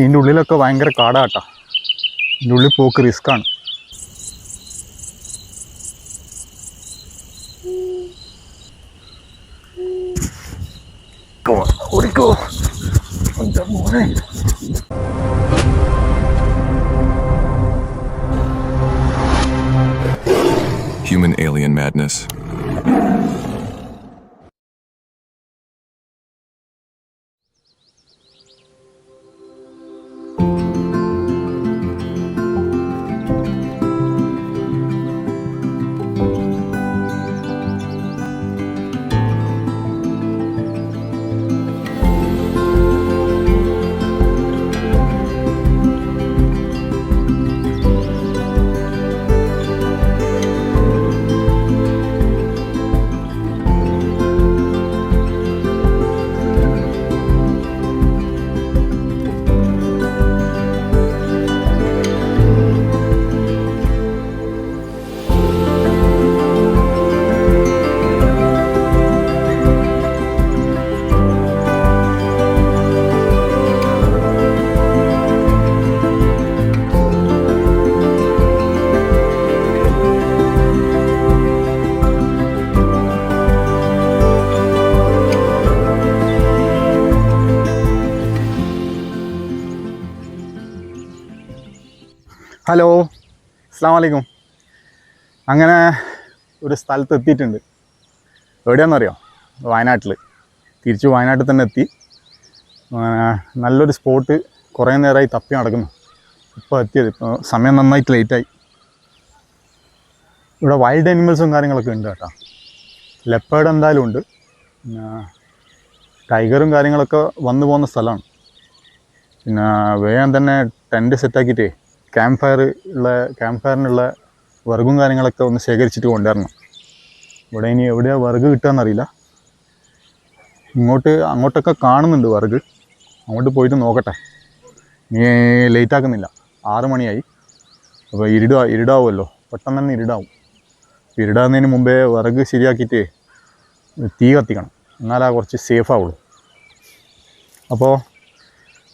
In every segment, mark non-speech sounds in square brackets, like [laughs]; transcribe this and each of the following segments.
ഇതിന്റെ ഉള്ളിലൊക്കെ ഭയങ്കര കാടാട്ടാ. ഇതിന്റെ ഉള്ളിൽ പോക്ക് റിസ്ക്കാണ് ഓടിക്കോ എന്റെ മോനെ Human alien madness. ഹലോ. അസ്സാം വലൈക്കും അങ്ങനെ ഒരു സ്ഥലത്ത് എത്തിയിട്ടുണ്ട്. എവിടെയാണെന്നറിയോ വയനാട്ടിൽ തിരിച്ച് വയനാട്ടിൽ തന്നെ എത്തി. നല്ലൊരു സ്പോട്ട് കുറേ നേരമായി തപ്പി നടക്കുന്നു. ഇപ്പോൾ എത്തിയത്. ഇപ്പോൾ സമയം നന്നായിട്ട് ലേറ്റായി ഇവിടെ വൈൽഡ് അനിമൽസും കാര്യങ്ങളൊക്കെ ഉണ്ട് കേട്ടോ. ലെപ്പേഡ് എന്തായാലും ഉണ്ട്. ടൈഗറും കാര്യങ്ങളൊക്കെ വന്നു പോകുന്ന സ്ഥലമാണ്. പിന്നെ വേഗം തന്നെ ടെന്റ് സെറ്റാക്കിയിട്ടേ ക്യാമ്പ് ഫയർ ഉള്ള ക്യാമ്പ് ഫയറിനുള്ള വർഗും കാര്യങ്ങളൊക്കെ ഒന്ന് ശേഖരിച്ചിട്ട് കൊണ്ടുവരണം. ഇവിടെ ഇനി എവിടെയാണ് വർഗ് കിട്ടുകയെന്നറിയില്ല ഇങ്ങോട്ട് അങ്ങോട്ടൊക്കെ കാണുന്നുണ്ട് വർഗ്. അങ്ങോട്ട് പോയിട്ട് നോക്കട്ടെ. ഇനി ലേറ്റ് ആക്കുന്നില്ല. ആറ് മണിയായി. അപ്പോൾ ഇരുടാ ഇരുടാവുമല്ലോ. പെട്ടെന്ന് തന്നെ ഇരുടാവും. ഇരുടാകുന്നതിന് മുമ്പേ വിറക് ശരിയാക്കിയിട്ട് തീ കത്തിക്കണം. എന്നാലാ കുറച്ച് സേഫ് ആവുള്ളൂ. അപ്പോൾ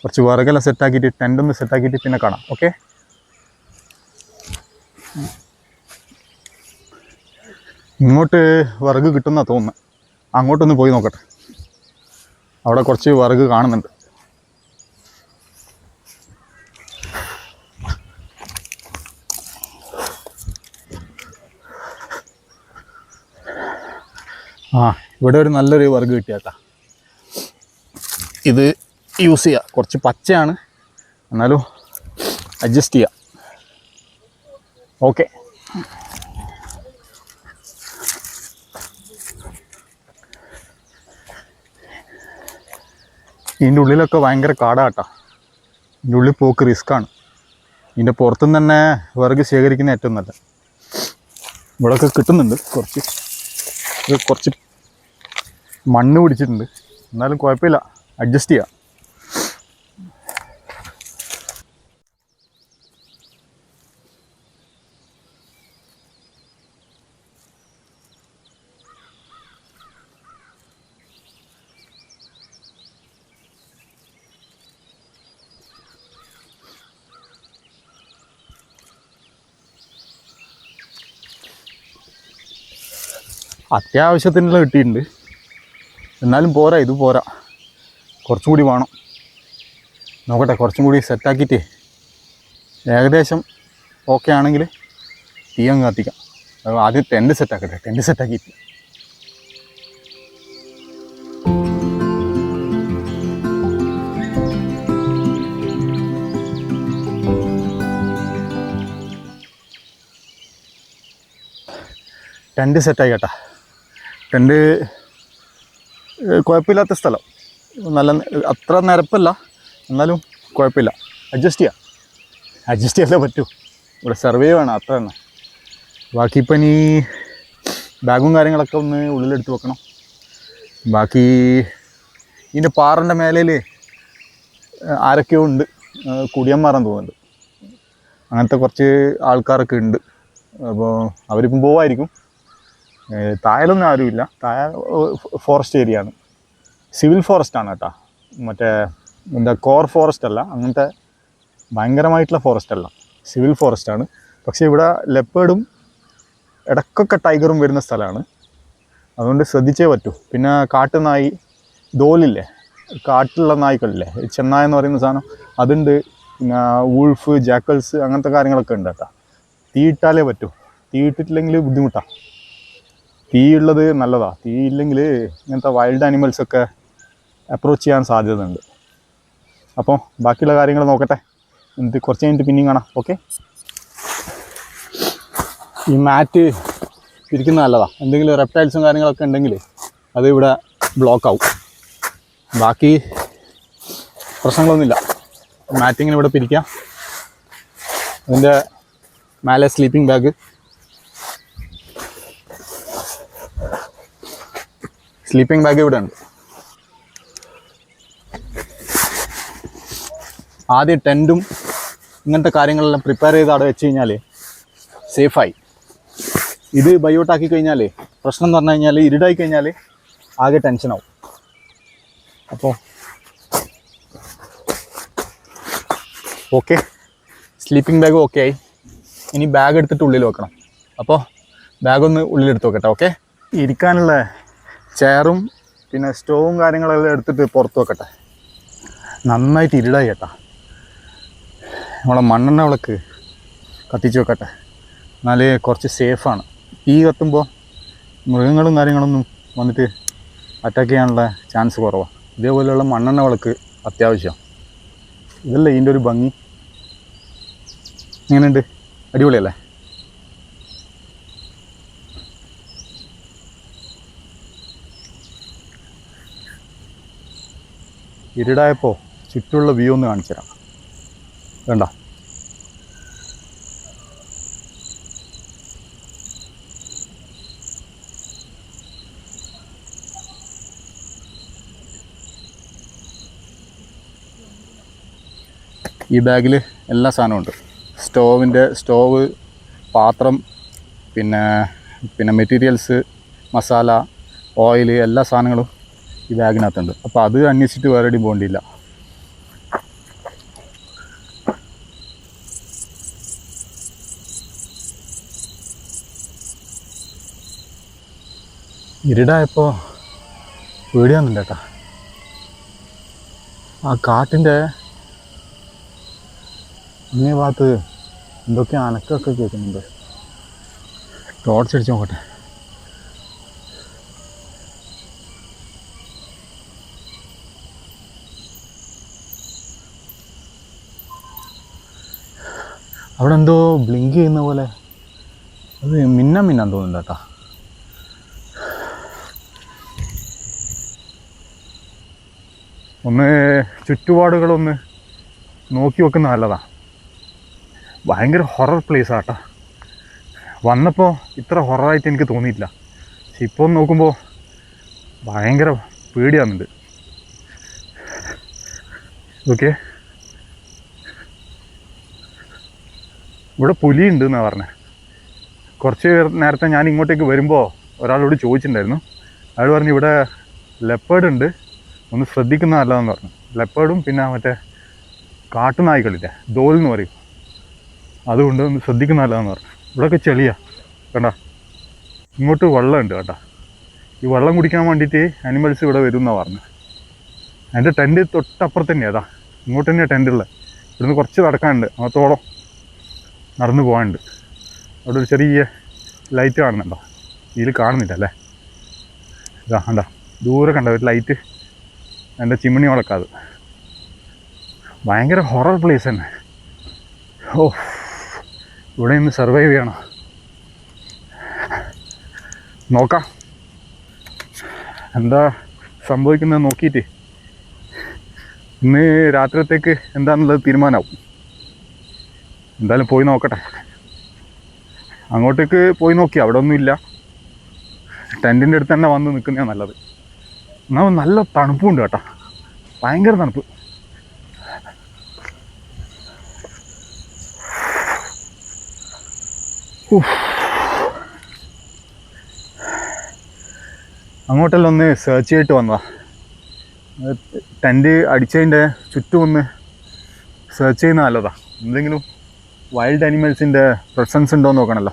കുറച്ച് വിറകെല്ലാം സെറ്റാക്കിയിട്ട് ടെന്റ് ഒന്ന് സെറ്റാക്കിയിട്ട് പിന്നെ കാണാം. ഓക്കെ ഇങ്ങോട്ട് വിറക് കിട്ടുന്ന തോന്നുന്നു. അങ്ങോട്ടൊന്ന് പോയി നോക്കട്ടെ. അവിടെ കുറച്ച് വിറക് കാണുന്നുണ്ട്. ആ ഇവിടെ ഒരു നല്ലൊരു വിറക് കിട്ടിയാട്ടാ. ഇത് യൂസ് ചെയ്യുക കുറച്ച് പച്ചയാണ്. എന്നാലും അഡ്ജസ്റ്റ് ചെയ്യാം. ഓക്കെ. ഇതിന്റെ ഉള്ളിലൊക്കെ ഭയങ്കര കാടാട്ടോ. ഇതിന്റെ ഉള്ളിൽ പോക്ക് റിസ്ക്കാണ് ഇതിന്റെ പുറത്തുനിന്ന് തന്നെ വിറക് ശേഖരിക്കുന്ന ഏറ്റവും നല്ല ഇവിടെയൊക്കെ കിട്ടുന്നുണ്ട് കുറച്ച്. കുറച്ച് മണ്ണ് പിടിച്ചിട്ടുണ്ട്. എന്നാലും കുഴപ്പമില്ല. അഡ്ജസ്റ്റ് ചെയ്യാം. അത്യാവശ്യത്തിനുള്ള കിട്ടിയിട്ടുണ്ട്. എന്നാലും പോരാ ഇത് പോരാ. കുറച്ചും കൂടി വേണം. നോക്കട്ടെ കുറച്ചും കൂടി സെറ്റാക്കിയിട്ട് ഏകദേശം ഓക്കെ ആണെങ്കിൽ തീ അങ്ങ് കത്തിക്കാം. ആദ്യം ടെന്റ് സെറ്റാക്കട്ടെ ടെന്റ് സെറ്റാക്കിയിട്ട് ടെന്റ് സെറ്റായി കേട്ടാ. ഏഹ് കുഴപ്പമില്ലാത്ത സ്ഥലം. നല്ല അത്ര നിരപ്പല്ല. എന്നാലും കുഴപ്പമില്ല. അഡ്ജസ്റ്റ് ചെയ്യാം. അഡ്ജസ്റ്റ് ചെയ്യാതെ പറ്റൂ. ഇവിടെ സർവേ വേണം അത്ര തന്നെ. ബാക്കി ഇപ്പം ഇനി ബാഗും കാര്യങ്ങളൊക്കെ ഒന്ന് ഉള്ളിലെടുത്ത് വെക്കണം. ബാക്കി ഇതിന്റെ പാറന്റെ മേലയിൽ ആരൊക്കെയോ ഉണ്ട്. കുടിയന്മാരാൻ തോന്നുന്നുണ്ട്. അങ്ങനത്തെ കുറച്ച് ആൾക്കാരൊക്കെ ഉണ്ട്. അപ്പോൾ അവരിപ്പം പോവായിരിക്കും. താഴെയൊന്നും ആരുമില്ല. തായ ഫോറസ്റ്റ് ഏരിയ ആണ്. സിവിൽ ഫോറസ്റ്റ് ആണ് കേട്ടോ. മറ്റേ എന്താ കോർ ഫോറസ്റ്റ് അല്ല അങ്ങനത്തെ ഭയങ്കരമായിട്ടുള്ള ഫോറസ്റ്റ് അല്ല. സിവിൽ ഫോറസ്റ്റ് ആണ്. പക്ഷേ ഇവിടെ ലെപ്പേഡും ഇടക്കൊക്കെ ടൈഗറും വരുന്ന സ്ഥലമാണ്. അതുകൊണ്ട് ശ്രദ്ധിച്ചേ പറ്റൂ. പിന്നെ കാട്ടുനായി ദോലില്ലേ കാട്ടിലുള്ള നായ്ക്കളില്ലേ? ചെന്നായ എന്ന് പറയുന്ന സാധനം അതുണ്ട്. പിന്നെ വൂൾഫ് ജാക്കൽസ് അങ്ങനത്തെ കാര്യങ്ങളൊക്കെ ഉണ്ട് കേട്ടോ. ഇട്ടാലേ പറ്റൂ. തീ ഇട്ടിട്ടില്ലെങ്കിൽ ബുദ്ധിമുട്ടാണ് തീ ഉള്ളത് നല്ലതാണ് തീ ഇല്ലെങ്കിൽ ഇങ്ങനത്തെ വൈൽഡ് ആനിമൽസൊക്കെ അപ്രോച്ച് ചെയ്യാൻ സാധ്യതയുണ്ട്. അപ്പോൾ ബാക്കിയുള്ള കാര്യങ്ങൾ നോക്കട്ടെ. എന്നിട്ട് കുറച്ച് കഴിഞ്ഞിട്ട് പിന്നെയും കാണാം. ഓക്കെ ഈ മാറ്റ് ഇരിക്കുന്നത് നല്ലതാണ് എന്തെങ്കിലും റെപ്റ്റൈൽസും കാര്യങ്ങളൊക്കെ ഉണ്ടെങ്കിൽ അത് ഇവിടെ ബ്ലോക്ക് ആവും. ബാക്കി പ്രശ്നങ്ങളൊന്നുമില്ല. മാറ്റിങ്ങനെ ഇവിടെ പിരിക്കാം. അതിന്റെ മേലെ സ്ലീപ്പിംഗ് ബാഗ് സ്ലീപ്പിംഗ് ബാഗ് ഇവിടെ ഉണ്ട്. ആദ്യം ടെന്റും ഇങ്ങനത്തെ കാര്യങ്ങളെല്ലാം പ്രിപ്പയർ ചെയ്ത് അവിടെ വെച്ച് കഴിഞ്ഞാൽ സേഫായി ഇത് ബയോട്ടാക്കി കഴിഞ്ഞാൽ പ്രശ്നം എന്ന് പറഞ്ഞു കഴിഞ്ഞാൽ ഇരുടായി കഴിഞ്ഞാൽ ആകെ ടെൻഷനാവും അപ്പോൾ ഓക്കെ സ്ലീപ്പിംഗ് ബാഗ് ഓക്കെ ആയി. ഇനി ബാഗ് എടുത്തിട്ട് ഉള്ളിൽ വെക്കണം. അപ്പോൾ ബാഗ് ഒന്ന് ഉള്ളിലെടുത്ത് വെക്കട്ടെ ഓക്കെ ഇരിക്കാനുള്ള ചെയറും പിന്നെ സ്റ്റോവും കാര്യങ്ങളെല്ലാം എടുത്തിട്ട് പുറത്ത് വെക്കട്ടെ. നന്നായിട്ട് ഇരുടായി കേട്ടാ നമ്മളെ മണ്ണെണ്ണ വിളക്ക് കത്തിച്ച് വെക്കട്ടെ. എന്നാലേ കുറച്ച് സേഫാണ് തീ കത്തുമ്പോൾ മൃഗങ്ങളും കാര്യങ്ങളൊന്നും വന്നിട്ട് അറ്റാക്ക് ചെയ്യാനുള്ള ചാൻസ് കുറവാണ് ഇതേപോലെയുള്ള മണ്ണെണ്ണ വിളക്ക് അത്യാവശ്യമാണ് ഇതല്ലേ ഇതിന്റെ ഒരു ഭംഗി? എങ്ങനെയുണ്ട്? അടിപൊളിയല്ലേ? ഇരുടായപ്പോൾ ചുറ്റുള്ള വ്യൂ ഒന്ന് കാണിച്ചു തരാം. വേണ്ട ഈ ബാഗിൽ എല്ലാ സാധനവും ഉണ്ട്. സ്റ്റോവിന്റെ സ്റ്റോവ് പാത്രം പിന്നെ പിന്നെ മെറ്റീരിയൽസ് മസാല ഓയിൽ എല്ലാ സാധനങ്ങളും ഈ ബാഗിനകത്തുണ്ട്. അപ്പോൾ അത് അന്വേഷിച്ചിട്ട് വേറെ എവിടെയും പോകേണ്ടിയില്ല. ഇരുടായപ്പോൾ പേടിയാകുന്നുണ്ട് കേട്ടാ. ആ കാട്ടിന്റെ അങ്ങേ ഭാഗത്ത് എന്തൊക്കെ അനക്കൊക്കെ കേൾക്കുന്നുണ്ട്. ടോർച്ച് അടിച്ച് നോക്കട്ടെ. അവിടെ എന്തോ ബ്ലിങ്ക് ചെയ്യുന്ന പോലെ. അത് മിന്നാ മിന്നാൻ തോന്നുന്നുണ്ട് കേട്ടോ. ഒന്ന് ചുറ്റുപാടുകളൊന്ന് നോക്കി വെക്കുന്ന നല്ലതാണ് ഭയങ്കര ഹൊറർ പ്ലേസ് ആട്ടോ വന്നപ്പോൾ ഇത്ര ഹൊററായിട്ട് എനിക്ക് തോന്നിയിട്ടില്ല. പക്ഷെ ഇപ്പോൾ നോക്കുമ്പോൾ ഭയങ്കര പേടിയാകുന്നുണ്ട് ഓക്കെ ഇവിടെ പുലിയുണ്ട് എന്നാണ് പറഞ്ഞത് കുറച്ച് നേരത്തെ ഞാൻ ഇങ്ങോട്ടേക്ക് വരുമ്പോൾ ഒരാളോട് ചോദിച്ചിട്ടുണ്ടായിരുന്നു. അയാൾ പറഞ്ഞു ഇവിടെ ലെപ്പേഡ് ഉണ്ട്. ഒന്ന് ശ്രദ്ധിക്കുന്ന നല്ലതെന്ന് പറഞ്ഞു. ലെപ്പേഡും പിന്നെ മറ്റേ കാട്ടുനായ്ക്കളില്ല ദോൽ എന്ന് പറയും. അതുകൊണ്ട് ഒന്ന് ശ്രദ്ധിക്കുന്ന നല്ലതെന്ന് പറഞ്ഞു. ഇവിടെയൊക്കെ ചെളിയാ കണ്ട? ഇങ്ങോട്ട് വെള്ളമുണ്ട് കേട്ടോ. ഈ വെള്ളം കുടിക്കാൻ വേണ്ടിയിട്ട് അനിമൽസ് ഇവിടെ വരും എന്നാണ് പറഞ്ഞത് എന്റെ ടെന്റ് തൊട്ടപ്പുറത്ത് തന്നെയാണ് അതാ ഇങ്ങോട്ട് തന്നെയാണ് ടെന്റുള്ളത് ഇവിടുന്ന് കുറച്ച് നടക്കാനുണ്ട്. അകത്തോളം നടന്നു പോകാനുണ്ട്. അവിടെ ഒരു ചെറിയ ലൈറ്റ് കാണുന്നുണ്ടോ? ഇതിൽ കാണുന്നില്ല അല്ലേ ഇതാ കണ്ടോ? ദൂരെ കണ്ട? ഒരു ലൈറ്റ് എന്റെ ചിമ്മിണി വളക്കാത് ഭയങ്കര ഹൊറർ പ്ലേസ് തന്നെ. ഓ ഇവിടെ നിന്ന് സർവൈവ് ചെയ്യണം? നോക്കാം. എന്താ സംഭവിക്കുന്നത് നോക്കിയിട്ട്. ഇന്ന് രാത്രിത്തേക്ക് എന്താണെന്നുള്ളത് തീരുമാനമാവും എന്തായാലും പോയി നോക്കട്ടെ. അങ്ങോട്ടേക്ക് പോയി നോക്കി അവിടെ ഒന്നുമില്ല ടെന്റിന്റെ അടുത്ത് തന്നെ വന്ന് നിൽക്കുന്നതാണ് നല്ലത്. എന്നാൽ നല്ല തണുപ്പുണ്ട് കേട്ടോ. ഭയങ്കര തണുപ്പ്. അങ്ങോട്ടെല്ലാം ഒന്ന് സെർച്ച് ചെയ്തിട്ട് വന്നതാ. ടെന്റ് അടിച്ചതിന്റെ ചുറ്റും ഒന്ന് സെർച്ച് ചെയ്യുന്ന നല്ലതാ. എന്തെങ്കിലും വൈൽഡ് അനിമൽസിന്റെ പ്രസൻസ് ഉണ്ടോ എന്ന് നോക്കണമല്ലോ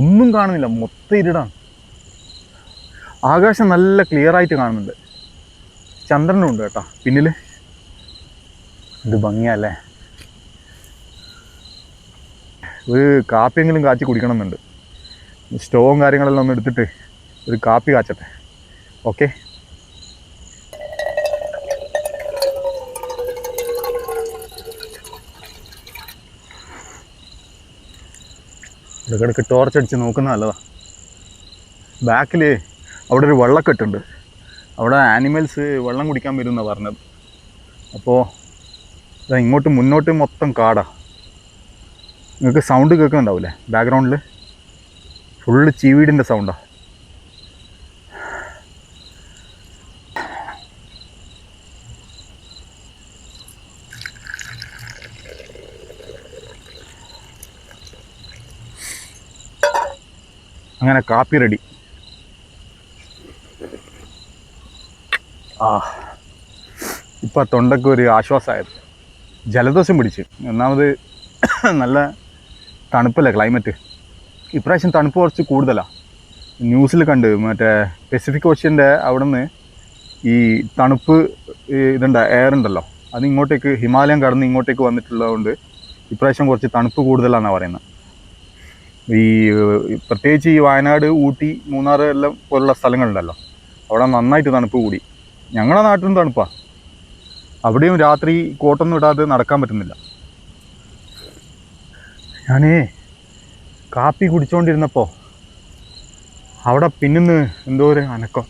ഒന്നും കാണുന്നില്ല മൊത്തം ഇരുടാണ്. ആകാശം നല്ല ക്ലിയർ ആയിട്ട് കാണുന്നുണ്ട്. ചന്ദ്രനും ഉണ്ട് കേട്ടോ പിന്നിൽ ഇത് ഭംഗിയല്ലേ ഒരു കാപ്പിയെങ്കിലും കാച്ചി കുടിക്കണം എന്നുണ്ട് സ്റ്റോവും കാര്യങ്ങളെല്ലാം ഒന്ന് എടുത്തിട്ട് ഒരു കാപ്പി കാച്ചട്ടെ. ഓക്കെ? ഇടയ്ക്കിടയ്ക്ക് ടോർച്ച് അടിച്ച് നോക്കുന്ന നല്ലതാ. ബാക്കിൽ അവിടെ ഒരു വെള്ളക്കെട്ടുണ്ട്. അവിടെ ആനിമൽസ് വെള്ളം കുടിക്കാൻ വരും എന്നാണ് പറഞ്ഞത്. അപ്പോൾ ഇങ്ങോട്ട് മുന്നോട്ട് മൊത്തം കാടാ. നിങ്ങൾക്ക് സൗണ്ട് കേൾക്കുന്നുണ്ടാവില്ലേ? ബാക്ക്ഗ്രൗണ്ടിൽ ഫുള്ള് ചീവീടിന്റെ സൗണ്ടാണ് അങ്ങനെ കാപ്പി റെഡി. ആ. ഇപ്പം തൊണ്ടയ്ക്ക് ഒരു ആശ്വാസമായത് ജലദോഷം പിടിച്ച്. ഒന്നാമത് [coughs] നല്ല തണുപ്പല്ലേ ക്ലൈമറ്റ് ഇപ്രാവശ്യം തണുപ്പ് കുറച്ച് കൂടുതലാണ് ന്യൂസിൽ കണ്ട് മറ്റേ പെസിഫിക് ഓഷ്യന്റെ അവിടെ നിന്ന് ഈ തണുപ്പ് ഇതുണ്ട എയർ ഉണ്ടല്ലോ. അത് ഇങ്ങോട്ടേക്ക് ഹിമാലയം കടന്ന് ഇങ്ങോട്ടേക്ക് വന്നിട്ടുള്ളതുകൊണ്ട് ഇപ്രാവശ്യം കുറച്ച് തണുപ്പ് കൂടുതലാണെന്നാണ് പറയുന്നത് ഈ പ്രത്യേകിച്ച് ഈ വയനാട് ഊട്ടി മൂന്നാർ എല്ലാം പോലുള്ള സ്ഥലങ്ങളുണ്ടല്ലോ. അവിടെ നന്നായിട്ട് തണുപ്പ് കൂടി. ഞങ്ങളുടെ നാട്ടിലും തണുപ്പാ. അവിടെയും രാത്രി കോട്ടൊന്നും ഇടാതെ നടക്കാൻ പറ്റുന്നില്ല. ഞാനേ കാപ്പി കുടിച്ചുകൊണ്ടിരുന്നപ്പോൾ അവിടെ പിന്നിന്ന് എന്തോ ഒരു അനക്കം.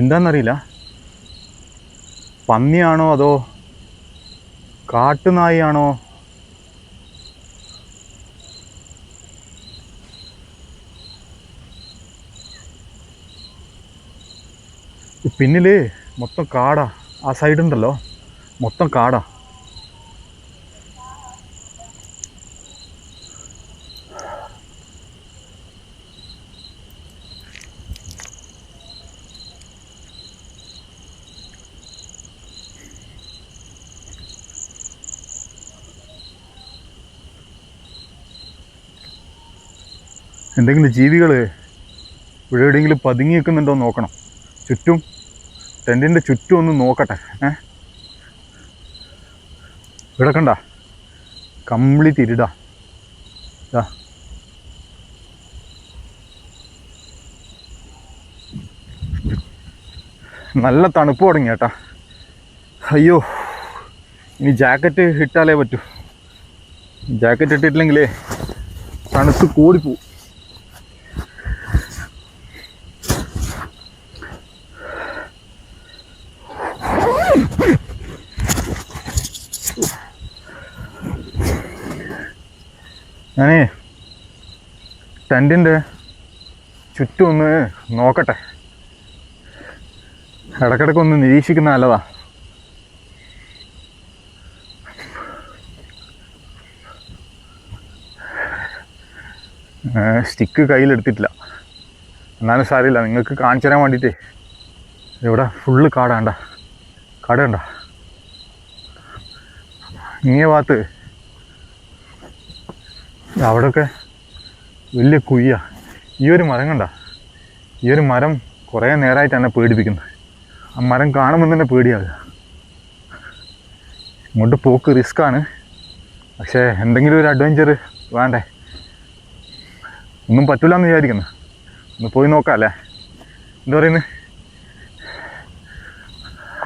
എന്താണെന്നറിയില്ല പന്നിയാണോ അതോ കാട്ടുനായിയാണോ പിന്നിൽ മൊത്തം കാടാ. ആ സൈഡ് ഉണ്ടല്ലോ. മൊത്തം കാടാ. എന്തെങ്കിലും ജീവികൾ ഇവിടെ എവിടെയെങ്കിലും പതുങ്ങി നിൽക്കുന്നുണ്ടോ നോക്കണം. ചുറ്റും ടെന്റിന്റെ ചുറ്റും ഒന്ന് നോക്കട്ടെ ഏ? ഇവിടെ കണ്ട? കംപ്ലീറ്റ് ഇരുടാ. നല്ല തണുപ്പ് തുടങ്ങി കേട്ടാ. അയ്യോ ഇനി ജാക്കറ്റ് ഇട്ടാലേ പറ്റൂ. ജാക്കറ്റ് ഇട്ടിട്ടില്ലെങ്കിലേ തണുത്ത് കൂടിപ്പോവും. ഞാനേ ടെന്റിന്റെ ചുറ്റും ഒന്ന് നോക്കട്ടെ. ഇടക്കിടക്ക് ഒന്ന് നിരീക്ഷിക്കുന്ന നല്ലതാ. സ്റ്റിക്ക് കയ്യിലെടുത്തിട്ടില്ല. എന്നാലും സാരമില്ല നിങ്ങൾക്ക് കാണിച്ചു തരാൻ വേണ്ടിയിട്ടേ. ഇവിടെ ഫുള്ള് കാടാണ്ട കാട് കണ്ട. ഇങ്ങേ ഭാഗത്ത് അവിടെയൊക്കെ വലിയ കുയ്യ. ഈ ഒരു മരം കണ്ട? ഈ ഒരു മരം കുറേ നേരമായിട്ട് എന്നെ പേടിപ്പിക്കുന്നത്. ആ മരം കാണുമ്പോൾ തന്നെ പേടിയാകുക. ഇങ്ങോട്ട് പോക്ക് റിസ്ക്കാണ് പക്ഷേ എന്തെങ്കിലും ഒരു അഡ്വഞ്ചർ വേണ്ടേ? ഒന്നും പറ്റൂല എന്ന് വിചാരിക്കുന്നു. ഒന്ന് പോയി നോക്കാം അല്ലേ? എന്താ പറയുന്നത്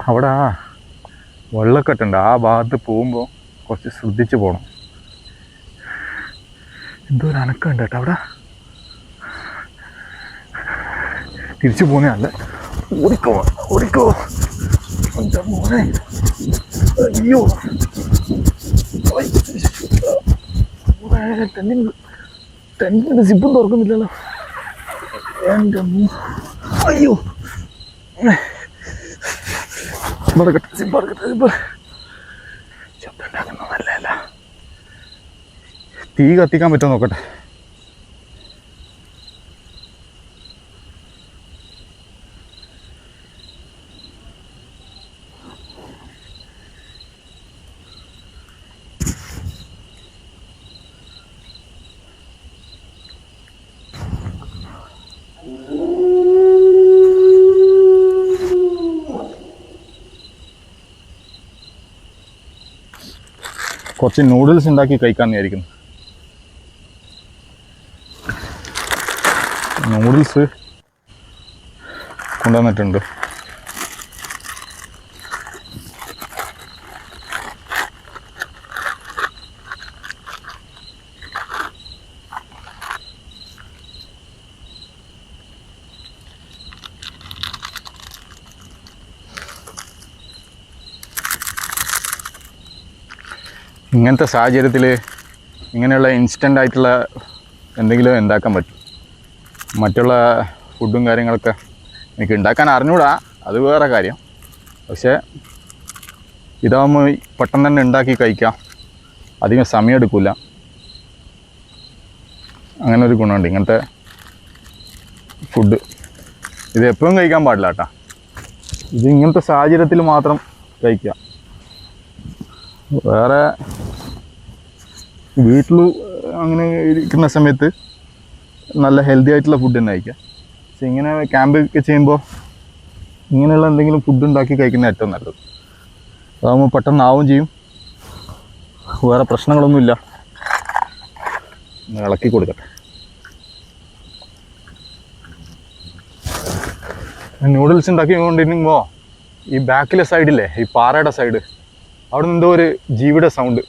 അവിടെ ആ വെള്ളക്കെട്ടുണ്ട്. ആ ഭാഗത്ത് പോകുമ്പോൾ കുറച്ച് ശ്രദ്ധിച്ച് പോകണം എന്തോ ഒരു അനക്കമുണ്ട് കേട്ടോ അവിടെ. തിരിച്ചു പോകുന്നതല്ല ഓടിക്കോ ഓടിക്കോ. എന്താ മോനെ. അയ്യോ. ടെന്നിന്റെ സിപ്പും തുറക്കുന്നില്ലല്ലോ. എന്റെ അയ്യോ. മറക്കട്ടെ സിപ്പ് മറക്കട്ടെ സിപ്പ് ശബ്ദം ഉണ്ടാക്കുന്നത് നല്ലതല്ല തീ കത്തിക്കാൻ പറ്റുമോ നോക്കട്ടെ. കുറച്ച് നൂഡിൽസ് ഉണ്ടാക്കി കഴിക്കാൻ വിചാരിക്കുന്നു. നൂഡിൽസ് കൊണ്ടുവന്നിട്ടുണ്ട്. ഇങ്ങനത്തെ സാഹചര്യത്തിൽ ഇങ്ങനെയുള്ള ഇൻസ്റ്റന്റ് ആയിട്ടുള്ള എന്തെങ്കിലും ഉണ്ടാക്കാൻ പറ്റും. മറ്റുള്ള ഫുഡും കാര്യങ്ങളൊക്കെ എനിക്ക് ഉണ്ടാക്കാൻ അറിഞ്ഞൂടാ. അത് വേറെ കാര്യം. പക്ഷേ ഇതാകുമ്പോൾ പെട്ടെന്ന് തന്നെ ഉണ്ടാക്കി കഴിക്കാം. അധികം സമയം എടുക്കില്ല അങ്ങനെ ഒരു ഗുണമുണ്ട്. ഇങ്ങനത്തെ ഫുഡ് ഇത് എപ്പോഴും കഴിക്കാൻ പാടില്ല കേട്ടോ. ഇത് ഇങ്ങനത്തെ സാഹചര്യത്തിൽ മാത്രം കഴിക്കുക. വേറെ വീട്ടിൽ അങ്ങനെ ഇരിക്കുന്ന സമയത്ത് നല്ല ഹെൽത്തി ആയിട്ടുള്ള ഫുഡ് തന്നെ കഴിക്കുക. പക്ഷെ ഇങ്ങനെ ക്യാമ്പ് ഒക്കെ ചെയ്യുമ്പോൾ ഇങ്ങനെയുള്ള എന്തെങ്കിലും ഫുഡ് ഉണ്ടാക്കി കഴിക്കുന്ന ഏറ്റവും നല്ലത്. അതാകുമ്പോൾ പെട്ടെന്ന് ആവും ചെയ്യും. വേറെ പ്രശ്നങ്ങളൊന്നുമില്ല ഇളക്കി കൊടുക്കട്ടെ. നൂഡിൽസ് ഉണ്ടാക്കി കൊണ്ടിരിക്കുമ്പോൾ ഈ ബാക്കിലെ സൈഡില്ലേ ഈ പാറയുടെ സൈഡ് അവിടെ നിന്ന് എന്തോ ഒരു ജീവിയുടെ സൗണ്ട്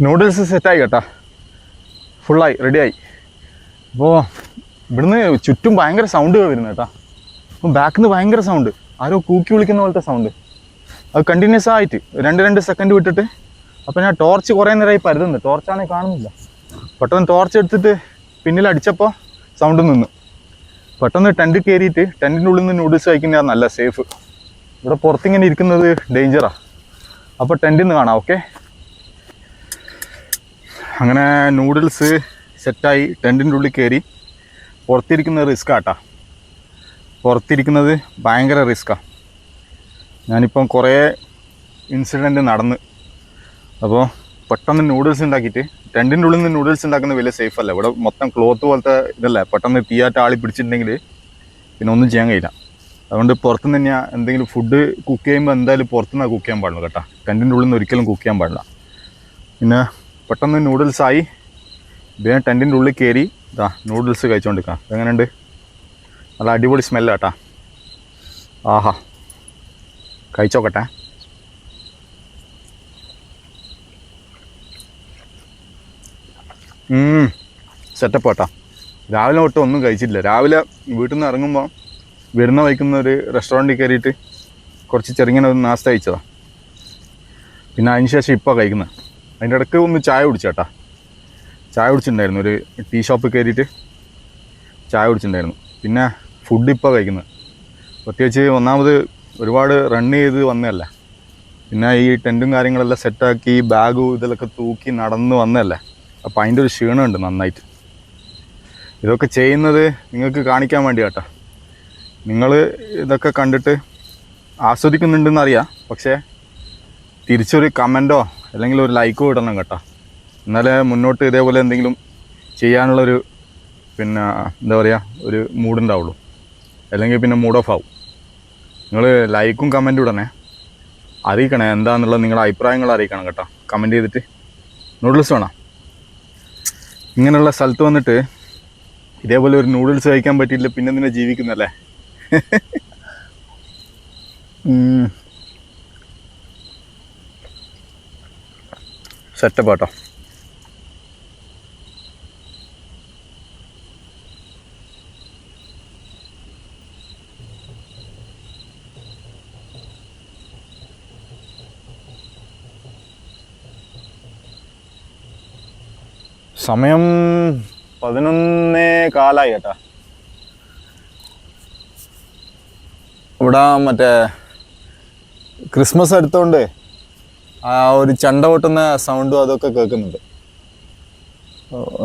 നൂഡിൽസ് സെറ്റായി കേട്ടാ. ഫുള്ളായി റെഡിയായി അപ്പോൾ ഇവിടുന്ന് ചുറ്റും ഭയങ്കര സൗണ്ട് വരുന്നു കേട്ടോ. അപ്പം ബാക്കിൽ നിന്ന് ഭയങ്കര സൗണ്ട് ആരോ കൂക്കി വിളിക്കുന്ന പോലത്തെ സൗണ്ട് അത് കണ്ടിന്യൂസ് ആയിട്ട് രണ്ട് രണ്ട് സെക്കൻഡ് വിട്ടിട്ട് അപ്പോൾ ഞാൻ ടോർച്ച് കുറേ നേരമായി പരുതുന്നു. ടോർച്ചാണെങ്കിൽ കാണുന്നില്ല. പെട്ടെന്ന് ടോർച്ച് എടുത്തിട്ട് പിന്നിൽ അടിച്ചപ്പോൾ സൗണ്ട് നിന്നു. പെട്ടെന്ന് ടെന്റ് കയറിയിട്ട് ടെന്റിന്റെ ഉള്ളിൽ നിന്ന് നൂഡിൽസ് കഴിക്കുന്നതാണ് നല്ല സേഫ് ഇവിടെ പുറത്തിങ്ങനെ ഇരിക്കുന്നത് ഡേഞ്ചറാണ് അപ്പോൾ ടെന്റിൽ നിന്ന് കാണാം ഓക്കെ അങ്ങനെ നൂഡിൽസ് സെറ്റായി ടെന്റിന്റെ ഉള്ളിൽ കയറി പുറത്തിരിക്കുന്നത് റിസ്ക് ആട്ടാ. പുറത്തിരിക്കുന്നത് ഭയങ്കര റിസ്ക്കാണ് ഞാനിപ്പം കുറേ ഇൻസിഡന്റ് നടന്ന്. അപ്പോൾ പെട്ടെന്ന് നൂഡിൽസ് ഉണ്ടാക്കിയിട്ട് ടെന്റിന്റെ ഉള്ളിൽ നിന്ന് നൂഡിൽസ് ഉണ്ടാക്കുന്നത് വലിയ സേഫ് അല്ല. ഇവിടെ മൊത്തം ക്ലോത്ത് പോലത്തെ ഇതല്ല? പെട്ടെന്ന് തീയാറ്റ ആളി പിടിച്ചിട്ടുണ്ടെങ്കിൽ പിന്നെ ഒന്നും ചെയ്യാൻ കഴിയില്ല. അതുകൊണ്ട് പുറത്തുനിന്ന് തന്നെ എന്തെങ്കിലും ഫുഡ് കുക്ക് ചെയ്യുമ്പോൾ എന്തായാലും പുറത്തുനിന്നാണ് കുക്ക് ചെയ്യാൻ പാടുള്ളൂ കേട്ടോ. ടെന്റിന്റെ ഉള്ളിൽ നിന്ന് ഒരിക്കലും കുക്ക് ചെയ്യാൻ പാടില്ല. പിന്നെ പെട്ടെന്ന് നൂഡിൽസായി വേഗം ടെന്റിന്റെ ഉള്ളിൽ കയറി ഇതാ നൂഡിൽസ് കഴിച്ചുകൊണ്ടിരിക്കാം എങ്ങനെയുണ്ട് നല്ല അടിപൊളി സ്മെല്ല കേട്ടാ ആഹാ. കഴിച്ചോക്കട്ടെ. സെറ്റപ്പ് കേട്ടോ രാവിലെ തൊട്ട് ഒന്നും കഴിച്ചിട്ടില്ല. രാവിലെ വീട്ടിൽ നിന്ന് ഇറങ്ങുമ്പോൾ വരുന്ന വയ്ക്കുന്ന ഒരു റെസ്റ്റോറന്റിൽ കയറിയിട്ട് കുറച്ച് ചെറുങ്ങനെ ഒരു നാസ്ത കഴിച്ചതാണ് പിന്നെ അതിന് ശേഷം ഇപ്പോൾ കഴിക്കുന്നത് അതിന്റെ ഇടയ്ക്ക് ഒന്ന് ചായ കുടിച്ചേട്ടാ ചായ കുടിച്ചിട്ടുണ്ടായിരുന്നു. ഒരു ടീ ഷോപ്പിൽ കയറിയിട്ട് ചായ കുടിച്ചിട്ടുണ്ടായിരുന്നു. പിന്നെ ഫുഡ് ഇപ്പോൾ കഴിക്കുന്നത്. പ്രത്യേകിച്ച് ഒന്നാമത് ഒരുപാട് റൺ ചെയ്ത് വന്നതല്ല. പിന്നെ ഈ ടെന്റും കാര്യങ്ങളെല്ലാം സെറ്റാക്കി ബാഗും ഇതിലൊക്കെ തൂക്കി നടന്ന് വന്നതല്ലേ. അപ്പോൾ അതിന്റെ ഒരു ക്ഷീണമുണ്ട് നന്നായിട്ട്. ഇതൊക്കെ ചെയ്യുന്നത് നിങ്ങൾക്ക് കാണിക്കാൻ വേണ്ടി കേട്ടോ നിങ്ങൾ ഇതൊക്കെ കണ്ടിട്ട് ആസ്വദിക്കുന്നുണ്ടെന്നറിയാം പക്ഷേ തിരിച്ചൊരു കമന്റോ അല്ലെങ്കിൽ ഒരു ലൈക്കോ ഇടണം കേട്ടോ. എന്നാലേ മുന്നോട്ട് ഇതേപോലെ എന്തെങ്കിലും ചെയ്യാനുള്ളൊരു പിന്നെ എന്താ പറയുക ഒരു മൂഡുണ്ടാവുള്ളൂ അല്ലെങ്കിൽ പിന്നെ മൂഡ് ഓഫ് ആവും. നിങ്ങൾ ലൈക്കും കമന്റും ഇടണേ. അറിയിക്കണേ എന്താണെന്നുള്ളത് നിങ്ങളുടെ അഭിപ്രായങ്ങൾ അറിയിക്കണം കേട്ടോ. കമന്റ് ചെയ്തിട്ട്. നൂഡിൽസ് വേണം? ഇങ്ങനെയുള്ള സ്ഥലത്ത് വന്നിട്ട് ഇതേപോലെ ഒരു നൂഡിൽസ് കഴിക്കാൻ പറ്റിയില്ല പിന്നെ നിന്നെ ജീവിക്കുന്നല്ലേ? [laughs] സെറ്റപ്പ് കേട്ടോ സമയം പതിനൊന്നേ കാലായി കേട്ടാ. ഇവിടെ മറ്റേ ക്രിസ്മസ് അടുത്തോണ്ട് ആ ഒരു ചണ്ട പൊട്ടുന്ന സൗണ്ടും അതൊക്കെ കേൾക്കുന്നുണ്ട്.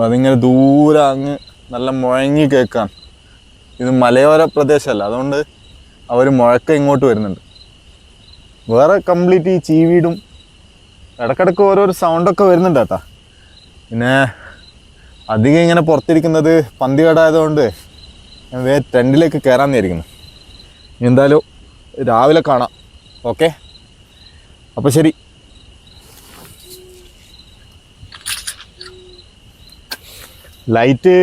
അതിങ്ങനെ ദൂരെ അങ്ങ് നല്ല മുഴങ്ങി കേൾക്കാൻ ഇത് മലയോര പ്രദേശമല്ല അതുകൊണ്ട് അവർ മുഴക്കം ഇങ്ങോട്ട് വരുന്നുണ്ട്. വേറെ കംപ്ലീറ്റ് ഈ ചീവീടും ഇടക്കിടക്ക് ഓരോരോ സൗണ്ടൊക്കെ വരുന്നുണ്ട് കേട്ടാ. പിന്നെ അധികം ഇങ്ങനെ പുറത്തിരിക്കുന്നത് പന്തി കടായതുകൊണ്ട് ഞാൻ വേ ടെന്റിലേക്ക് കയറാൻ നേരിക്കുന്നു എന്തായാലും രാവിലെ കാണാം. ഓക്കെ അപ്പോൾ ശരി. ലൈറ്റ്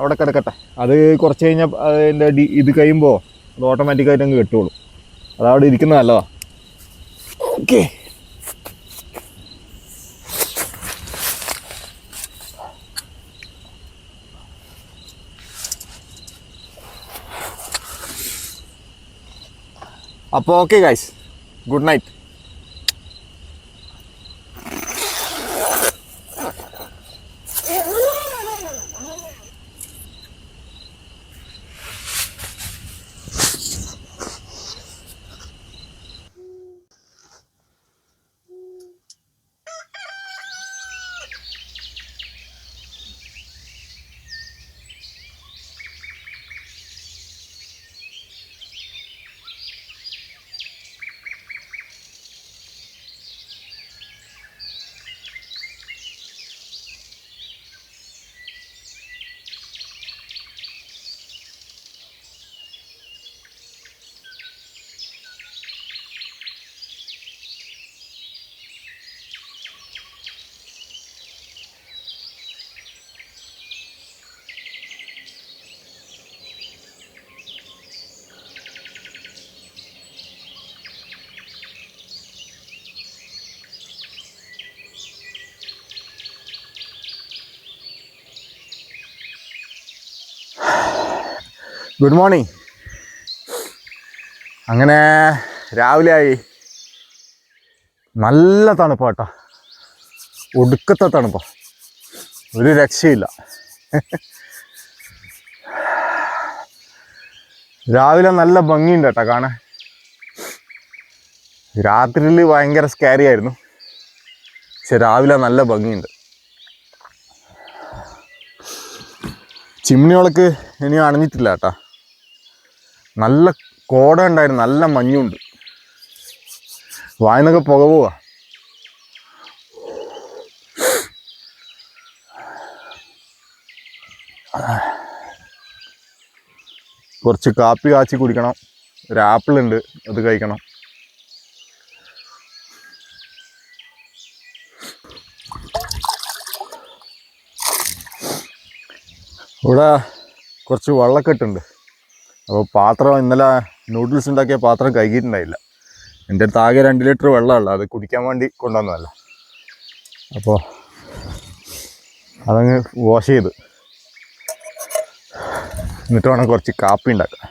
അവിടെ കിടക്കട്ടെ. അത് കുറച്ച് കഴിഞ്ഞാൽ അതിന്റെ ഡി ഇത് കഴിയുമ്പോൾ അത് ഓട്ടോമാറ്റിക്കായിട്ട് അങ്ങ് കെട്ടുള്ളൂ. അത് അവിടെ ഇരിക്കുന്നത് നല്ലതാ. ഓക്കെ. അപ്പോൾ okay guys good night good morning അങ്ങനെ രാവിലെ ആയി നല്ല തണുപ്പാട്ടോ ഒടുക്കത്തെ തണുപ്പാ. ഒരു രക്ഷയില്ല. രാവിലെ നല്ല ഭംഗിയുണ്ട് കേട്ടോ കാണാൻ. രാത്രിയിൽ ഭയങ്കര സ്കാരി ആയിരുന്നു. പക്ഷെ രാവിലെ നല്ല ഭംഗിയുണ്ട്. ചിമ്മിണികളൊക്കെ ഇനി അണഞ്ഞിട്ടില്ല കേട്ടാ. നല്ല കോട ഉണ്ടായിരുന്നു നല്ല മഞ്ഞുണ്ട്. വായനൊക്കെ പുക പോവാ. കുറച്ച് കാപ്പി കാച്ചി കുടിക്കണം. ഒരു ആപ്പിൾ ഉണ്ട് അത് കഴിക്കണം. ഇവിടെ കുറച്ച് വെള്ളക്കെട്ടുണ്ട്. അപ്പോൾ പാത്രം ഇന്നലെ നൂഡിൽസ് ഉണ്ടാക്കിയ പാത്രം കഴുകിയിട്ടുണ്ടായില്ല. എന്റെ അടുത്ത് ആകെ രണ്ട് ലിറ്റർ വെള്ളമുള്ള അത് കുടിക്കാൻ വേണ്ടി കൊണ്ടുവന്നതല്ല. അപ്പോൾ അതങ്ങ് വാഷ് ചെയ്ത്. എന്നിട്ട് വേണം കുറച്ച് കാപ്പി ഉണ്ടാക്കാൻ.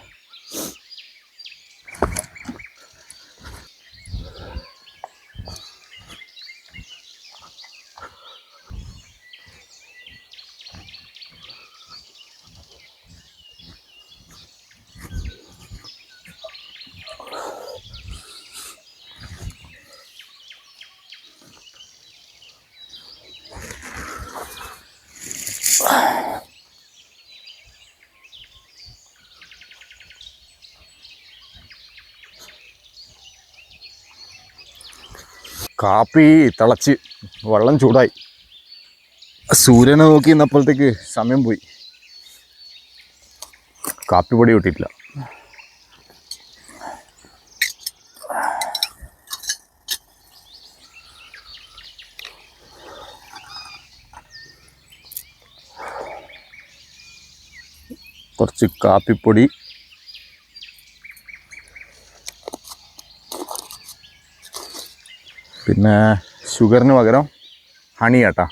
കാപ്പി തിളച്ച് വെള്ളം ചൂടായി. സൂര്യനെ നോക്കി നിന്നപ്പോഴത്തേക്ക് സമയം പോയി. കാപ്പി പൊടി കിട്ടിയിട്ടില്ല. കുറച്ച് കാപ്പിപ്പൊടി പിന്നെ ഷുഗറിന് പകരം ഹണി കേട്ടാ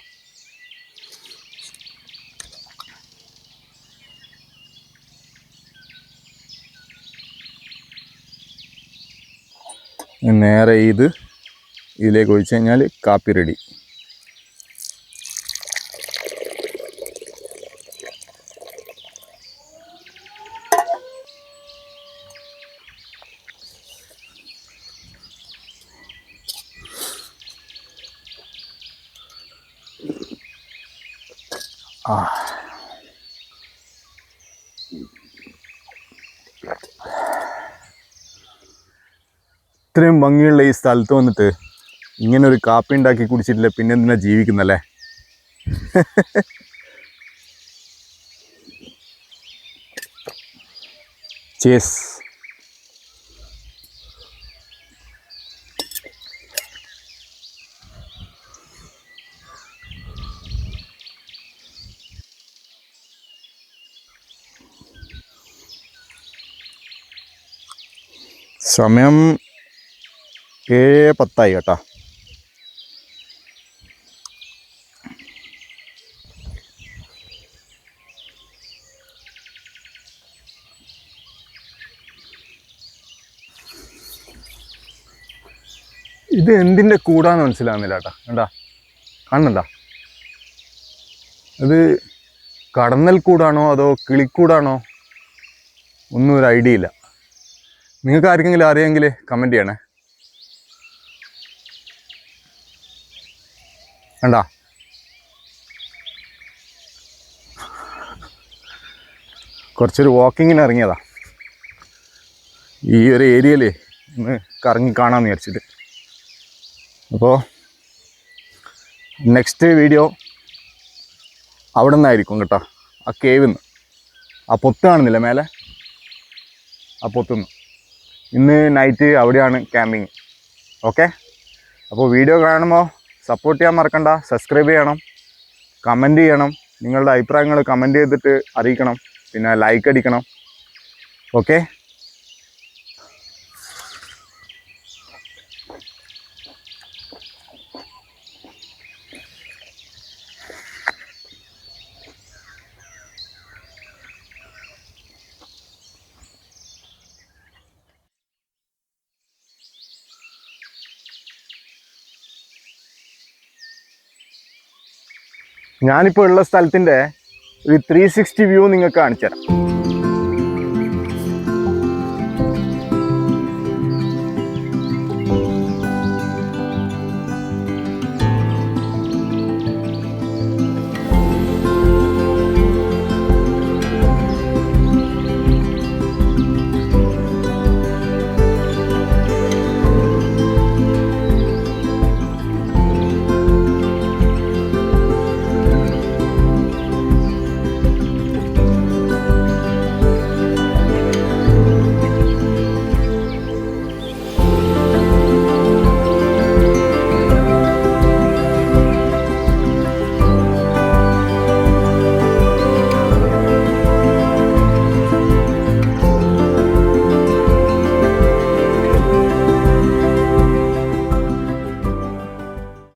നേരെ ഇത് ഇതിലേക്ക് ഒഴിച്ച് കഴിഞ്ഞാൽ കാപ്പി റെഡി ഇത്രയും ഭംഗിയുള്ള ഈ സ്ഥലത്ത് വന്നിട്ട് ഇങ്ങനെ ഒരു കാപ്പി ഉണ്ടാക്കി കുടിച്ചിട്ടില്ല പിന്നെ എന്തിനാ ജീവിക്കുന്നല്ലേ? ചേസ് സമയം ഏഴ് പത്തായി കേട്ടോ. ഇത് എന്തിന്റെ കൂടാന്ന് മനസ്സിലാവുന്നില്ല കേട്ടാ. കണ്ടാ? കാണുന്നുണ്ടാ അത് കടന്നൽ കൂടാണോ അതോ കിളിക്കൂടാണോ? ഒന്നും ഒരു ഐഡിയ ഇല്ല. നിങ്ങൾക്ക് ആർക്കെങ്കിലും അറിയാമെങ്കിൽ കമന്റ് ചെയ്യണേ. കണ്ടാ? കുറച്ചൊരു വാക്കിങ്ങിന് ഇറങ്ങിയതാ. ഈ ഒരു ഏരിയയിൽ ഒന്ന് കറങ്ങി കാണാമെന്ന് വിചാരിച്ചിട്ട്. അപ്പോൾ നെക്സ്റ്റ് വീഡിയോ അവിടെ നിന്നായിരിക്കും കേട്ടോ. ആ കേവിൽ നിന്ന് ആ പൊത്ത് കാണുന്നില്ല മേലെ? ആ പൊത്തുനിന്ന് ഇന്ന് നൈറ്റ് അവിടെയാണ് ക്യാമ്പിങ് ഓക്കെ അപ്പോൾ വീഡിയോ കാണുമ്പോൾ സപ്പോർട്ട് ചെയ്യാൻ മറക്കണ്ട. സബ്സ്ക്രൈബ് ചെയ്യണം. കമന്റ് ചെയ്യണം. നിങ്ങളുടെ അഭിപ്രായങ്ങൾ കമന്റ് ചെയ്തിട്ട് അറിയിക്കണം. പിന്നെ ലൈക്ക് അടിക്കണം. ഓക്കെ ഞാനിപ്പോൾ ഉള്ള സ്ഥലത്തിന്റെ ഒരു ത്രീ സിക്സ്റ്റി വ്യൂ നിങ്ങൾക്ക് കാണിച്ചു തരാം